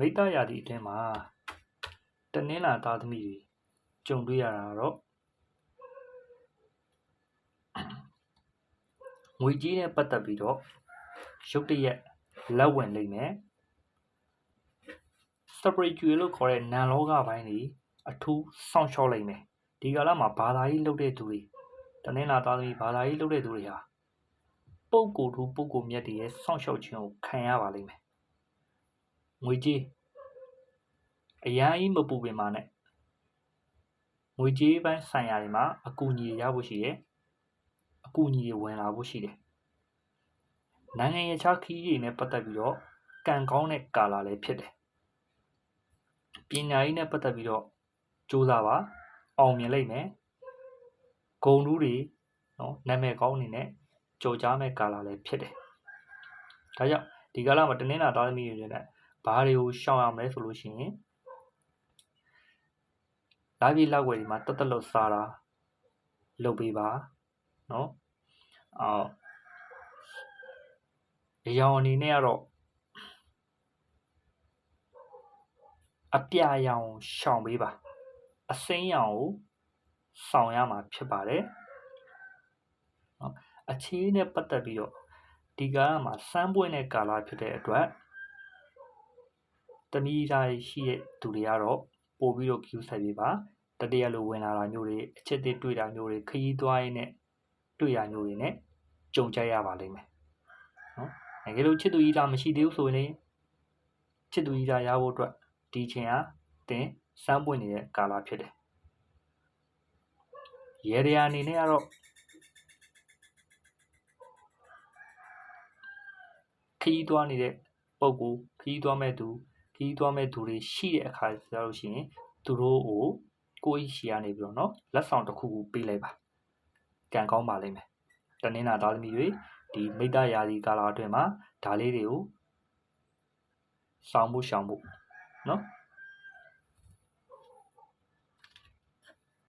မိတ္တရာသီအတွင်းမှာတနင်္လာသားသမီးတွေကြုံတွေ့ရတာတော့ငွေကြီးနဲ့ပတ်သက်ပြီးတော့ရုတ်တရက်လက်ဝင်လိမ့်မယ် spiritual လို့ခေါ်တဲ့နာမ်လောကပိုင်းတွေအထူးစောင့်ရှောက်လိမ့်မယ်ဒီကာလမှာဘာသာရေးလုပ်တဲ့သူတွေတနင်္လာသားသမီးဘာသာရေးလုပ်တဲ့သူတွေဟာပုပ်ကိုယ်ထူးပုပ်ကိုယ်မြတ်တွေရဲ့စောင့်ရှောက်ခြင်းကိုခံရပါလိမ့်မယ်ငွေကြီး အရန်ကြီးမပူပင်ပါနဲ့ငွေကြေးပိုင်းဆိုင်ရာတွေမှာအကူအညီတွေရဖို့ရှိတယ်အကူအညီတွေဝင်လာဖို့ရှိတယ်နိုင်ငံရေးခြားခီးတွေနဲ့ပတ်သက်ပြီးတော့ကံကောင်းတဲ့ကာလာလည်းဖြစ်တယ်ပညာရေးနဲ့ပတ်သက်ပြီးတော့စူးစမ်းပါအောင်မြင်လိမ့်မယ်ဂုံတူးတွေနော်နာမည်ကောင်းအနေနဲ့ကြော်ကြားမဲ့ကာလာလည်းဖြစ်တယ်ဒါကြောင့်ဒီကာလမှာတနင်္လာသားသမီးတွေနဲ့ဘာတွေကိုရှောင်ရမလဲဆိုလို့ရှိရင် လာပြီးလောက်ွယ်ဒီမှာတသက်လို့စားတာလုပ်ပေးပါနော်အော်အရောင်အနေနဲ့ကတော့အပြာရောင်ရှောင်ပေးပါအစိမ်းရောင်ကိုဆောင်ရမှာဖြစ်ပါတယ်နော်အခြေနဲ့ပတ်သက်ပြီးတော့ဒီကာလမှာစမ်းပွင့်တဲ့ကာလဖြစ်တဲ့အတွက်တမီးသားရှိတဲ့သူတွေကတော့ ပို့ပြီးတော့ queue ဆိုင်ပေးပါတတရလိုဝင်လာတာမျိုးတွေအချက်တွေတွေ့တာမျိုးတွေခရီးသွားရင်းနဲ့တွေ့ရမျိုးတွေနဲ့ကြုံကြရပါလိမ့်မယ်နော်တကယ်လို့ချစ်သူကြီးသားမရှိသေးဘူးဆိုရင်လေချစ်သူကြီးသားရဖို့အတွက်ဒီချိန်ဟာတင်စမ်းပွင့်နေတဲ့ကာလဖြစ်တယ်ရေရရာအနေနဲ့ကတော့ခရီးသွားနေတဲ့ပုံကူခရီးသွားမဲ့သူ ခရီးသွားမဲ့သူတွေရှိတဲ့အခါကျလို့ရှိရင်သူတို့ကိုကိုယ့်ရှီကနေပြီးတော့နော်လက်ဆောင်တစ်ခုခုပေးလိုက်ပါကံကောင်းပါလိမ့်မယ်တနင်္လာသားသမီးတွေဒီမိတ္တရာဒီကာလာအတွင်းမှာဒါလေးတွေကိုဆောင်မှုရှောင်မှုနော်